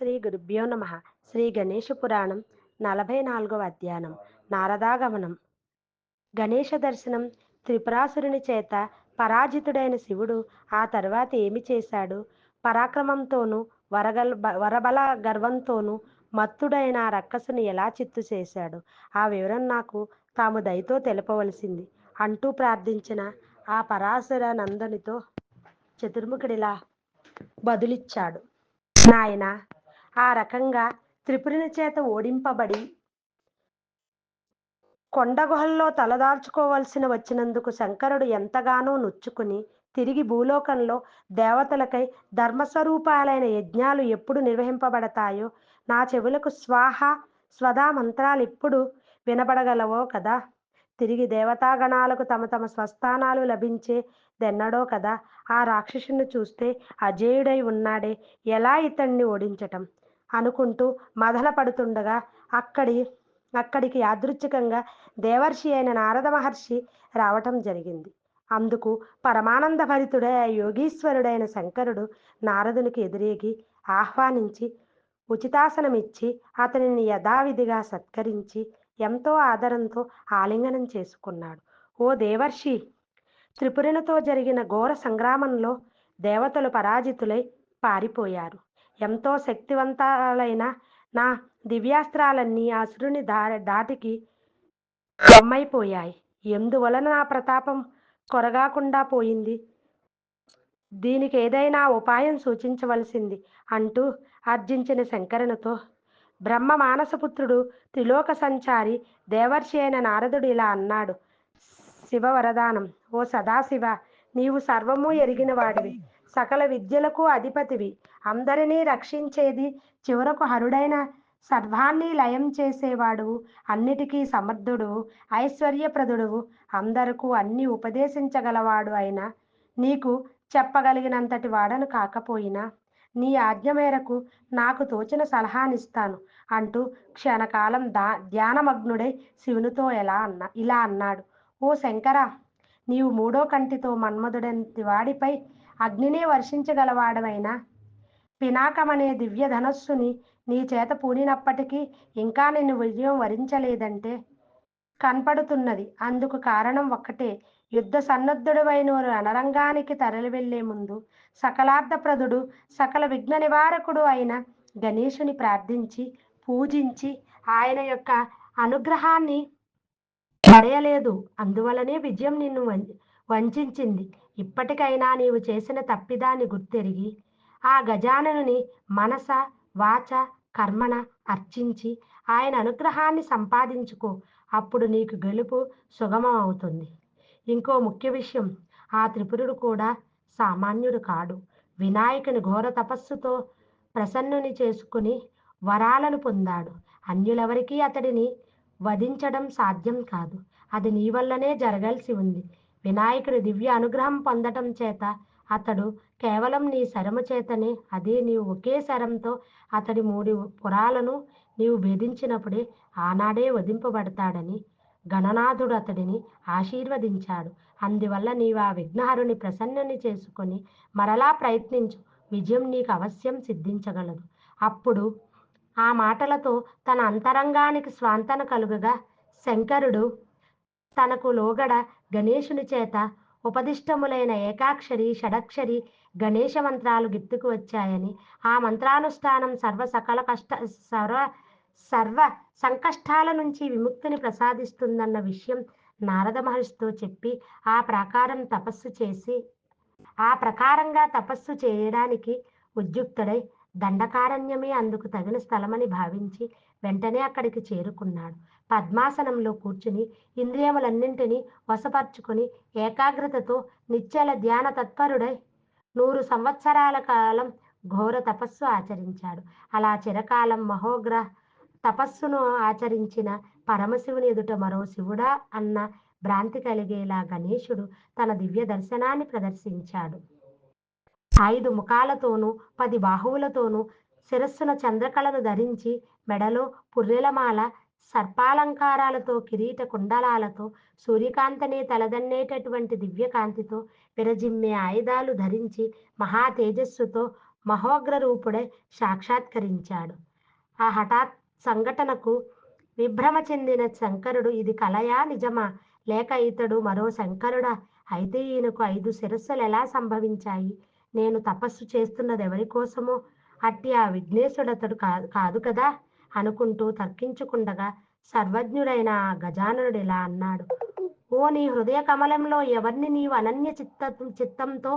శ్రీ గురుభ్యో నమ. శ్రీ గణేష పురాణం నలభై నాలుగవ అధ్యాయం. నారదాగమనం. గణేష దర్శనం. త్రిపురాసురుని చేత పరాజితుడైన శివుడు ఆ తర్వాత ఏమి చేశాడు? పరాక్రమంతోనూ వరగల్ వరబల గర్వంతోనూ మత్తుడైన ఆ రక్కసుని ఎలా చిత్తు చేశాడు? ఆ వివరం నాకు తాము దయతో తెలపవలసింది. అంటూ ప్రార్థించిన ఆ పరాశర నందనితో చతుర్ముఖుడిలా బదులిచ్చాడు. నాయన ఆ రకంగా త్రిపురుని చేత ఓడింపబడి కొండగుహల్లో తలదాల్చుకోవలసిన వచ్చినందుకు శంకరుడు ఎంతగానో నొచ్చుకుని తిరిగి భూలోకంలో దేవతలకై ధర్మస్వరూపాలైన యజ్ఞాలు ఎప్పుడు నిర్వహింపబడతాయో నా చెవులకు స్వాహ స్వదా మంత్రాలు ఎప్పుడు వినబడగలవో కదా. తిరిగి దేవతాగణాలకు తమ తమ స్వస్థానాలు లభించే దెన్నడో కదా. ఆ రాక్షసుని చూస్తే అజేయుడై ఉన్నాడే. ఎలా ఇతన్ని ఓడించటం? అనుకుంటూ మదన పడుతుండగా అక్కడి అక్కడికి యాదృచ్ఛికంగా దేవర్షి అయిన నారద మహర్షి రావటం జరిగింది. అందుకు పరమానంద భరితుడే ఆ యోగీశ్వరుడైన శంకరుడు నారదునికి ఎదురేగి ఆహ్వానించి ఉచితాసనమిచ్చి అతనిని యథావిధిగా సత్కరించి ఎంతో ఆదరంతో ఆలింగనం చేసుకున్నాడు. ఓ దేవర్షి త్రిపురలతో జరిగిన ఘోర సంగ్రామంలో దేవతలు పరాజితులై పారిపోయారు. ఎంతో శక్తివంతాలైన నా దివ్యాస్త్రాలన్నీ అసురుని దా దాటికి అమ్మైపోయాయి ఎందువలన నా ప్రతాపం కొరగాకుండా పోయింది? దీనికి ఏదైనా ఉపాయం సూచించవలసింది అంటూ అర్జించిన శంకరునితో బ్రహ్మ మానసపుత్రుడు త్రిలోక సంచారి దేవర్షి అయిన నారదుడు ఇలా అన్నాడు. శివ వరదానం ఓ సదాశివ నీవు సర్వము ఎరిగిన వాడివి. సకల విద్యలకు అధిపతివి. అందరినీ రక్షించేది చివరకు హరుడైన సర్వాన్ని లయం చేసేవాడు. అన్నిటికీ సమర్థుడు ఐశ్వర్యప్రదుడు. అందరకు అన్ని ఉపదేశించగలవాడు అయిన నీకు చెప్పగలిగినంతటి వాడను కాకపోయినా నీ ఆజ్ఞ మేరకు నాకు తోచిన సలహానిస్తాను అంటూ క్షణకాలం దా ధ్యానమగ్నుడై శివునితో ఎలా అన్నా ఇలా అన్నాడు. ఓ శంకరా నీవు మూడో కంటితో మన్మధుడంటి వాడిపై అగ్నినే వర్షించగలవాడవైనా పినాకమనే దివ్య ధనస్సుని నీ చేత పూనినప్పటికీ ఇంకా నిన్ను విజయం వరించలేదంటే కనపడుతున్నది. అందుకు కారణం ఒక్కటే. యుద్ధ సన్నద్ధుడవైన అనరంగానికి తరలి వెళ్ళే ముందు సకలార్థప్రదుడు సకల విఘ్న నివారకుడు అయిన గణేశుని ప్రార్థించి పూజించి ఆయన యొక్క అనుగ్రహాన్ని పడేయలేదు. అందువలనే విజయం నిన్ను వంచింది ఇప్పటికైనా నీవు చేసిన తప్పిదాన్ని గుర్తెరిగి ఆ గజాననుని మనస వాచ కర్మణ అర్చించి ఆయన అనుగ్రహాన్ని సంపాదించుకో. అప్పుడు నీకు గెలుపు సుగమం అవుతుంది ఇంకో ముఖ్య విషయం ఆ త్రిపురుడు కూడా సామాన్యుడు కాడు. వినాయకుని ఘోర తపస్సుతో ప్రసన్నుని చేసుకుని వరాలను పొందాడు. అన్యులెవరికీ అతడిని వధించడం సాధ్యం కాదు. అది నీ వల్లనే జరగాల్సి ఉంది. వినాయకుడి దివ్య అనుగ్రహం పొందటం చేత అతడు కేవలం నీ శరము చేతనే అదే నీవు ఒకే శరంతో అతడి మూడు పురాలను నీవు భేదించినప్పుడే ఆనాడే వధింపబడతాడని గణనాథుడు అతడిని ఆశీర్వదించాడు. అందువల్ల నీవు ఆ విఘ్నహరుని ప్రసన్నని చేసుకొని మరలా ప్రయత్నించు. విజయం నీకు అవశ్యం సిద్ధించగలదు. అప్పుడు ఆ మాటలతో తన అంతరంగానికి స్వాంతన కలుగగా శంకరుడు తనకు లోగడ గణేశుని చేత ఉపదిష్టములైన ఏకాక్షరి షడక్షరి గణేశ మంత్రాలు గిత్తుకు వచ్చాయని. ఆ మంత్రానుష్ఠానం సర్వ సకల కష్ట సర్వ సర్వ సంకష్టాల నుంచి విముక్తిని ప్రసాదిస్తుందన్న విషయం నారద మహర్షితో చెప్పి ఆ ప్రకారం తపస్సు చేసి ఆ ప్రకారంగా తపస్సు చేయడానికి ఉద్యుక్తుడై దండకారణ్యమే అందుకు తగిన స్థలమని భావించి వెంటనే అక్కడికి చేరుకున్నాడు. పద్మాసనంలో కూర్చుని ఇంద్రియములన్నింటినీ వశపరుచుకొని ఏకాగ్రతతో నిశ్చల ధ్యాన తత్పరుడై నూరు సంవత్సరాల కాలం ఘోర తపస్సు ఆచరించాడు. అలా చిరకాలం మహోగ్ర తపస్సును ఆచరించిన పరమశివుని ఎదుట మరో శివుడా అన్న భ్రాంతి కలిగేలా గణేశుడు తన దివ్య దర్శనాన్ని ప్రదర్శించాడు. ఐదు ముఖాలతోనూ పది బాహువులతోనూ శిరస్సున చంద్రకళను ధరించి మెడలో పుర్రెలమాల సర్పాలంకారాలతో కిరీట కుండలాలతో సూర్యకాంతనే తలదన్నేటటువంటి దివ్యకాంతితో విరజిమ్మే ఆయుధాలు ధరించి మహా తేజస్సుతో మహోగ్ర రూపుడై సాక్షాత్కరించాడు. ఆ హఠాత్ సంఘటనకు విభ్రమ చెందిన శంకరుడు ఇది కలయా నిజమా? లేక ఇతడు మరో శంకరుడా? అయితే ఈయనకు ఐదు శిరస్సులు ఎలా సంభవించాయి? నేను తపస్సు చేస్తున్నది ఎవరి కోసమో? అట్టి ఆ విఘ్నేశుడు అతడు కాదు కాదు కదా? అనుకుంటూ తర్కించుకుండగా సర్వజ్ఞుడైన ఆ గజాననుడు ఇలా అన్నాడు. ఓ నీ హృదయ కమలంలో ఎవరిని నీవు అనన్య చిత్త చిత్తంతో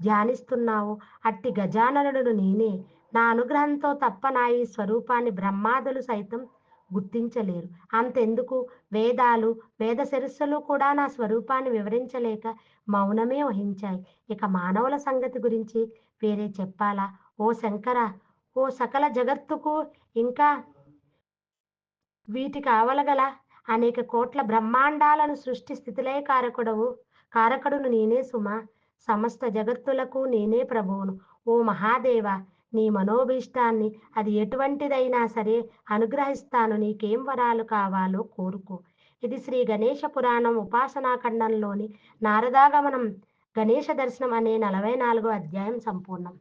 ధ్యానిస్తున్నావు? అట్టి గజాననుడు నేనే. నా అనుగ్రహంతో తప్ప నా ఈ స్వరూపాన్ని బ్రహ్మాదులు సైతం గుర్తించలేరు. అంతెందుకు? వేదాలు వేద శిరస్సులు కూడా నా స్వరూపాన్ని వివరించలేక మౌనమే వహించాయి. ఇక మానవుల సంగతి గురించి వేరే చెప్పాలా? ఓ శంకర ఓ సకల జగత్తుకు ఇంకా వీటికి కావలగల అనేక కోట్ల బ్రహ్మాండాలను సృష్టి స్థితిలే కారకుడవు. కారకుడును నేనే సుమ. సమస్త జగత్తులకు నేనే ప్రభువును. ఓ మహాదేవ నీ మనోభీష్టాన్ని అది ఎటువంటిదైనా సరే అనుగ్రహిస్తాను. నీకేం వరాలు కావాలో కోరుకో. ఇది శ్రీ గణేష పురాణం ఉపాసనా ఖండంలోని నారదాగమనం. గణేష దర్శనం అనే నలభై నాలుగో అధ్యాయం సంపూర్ణం.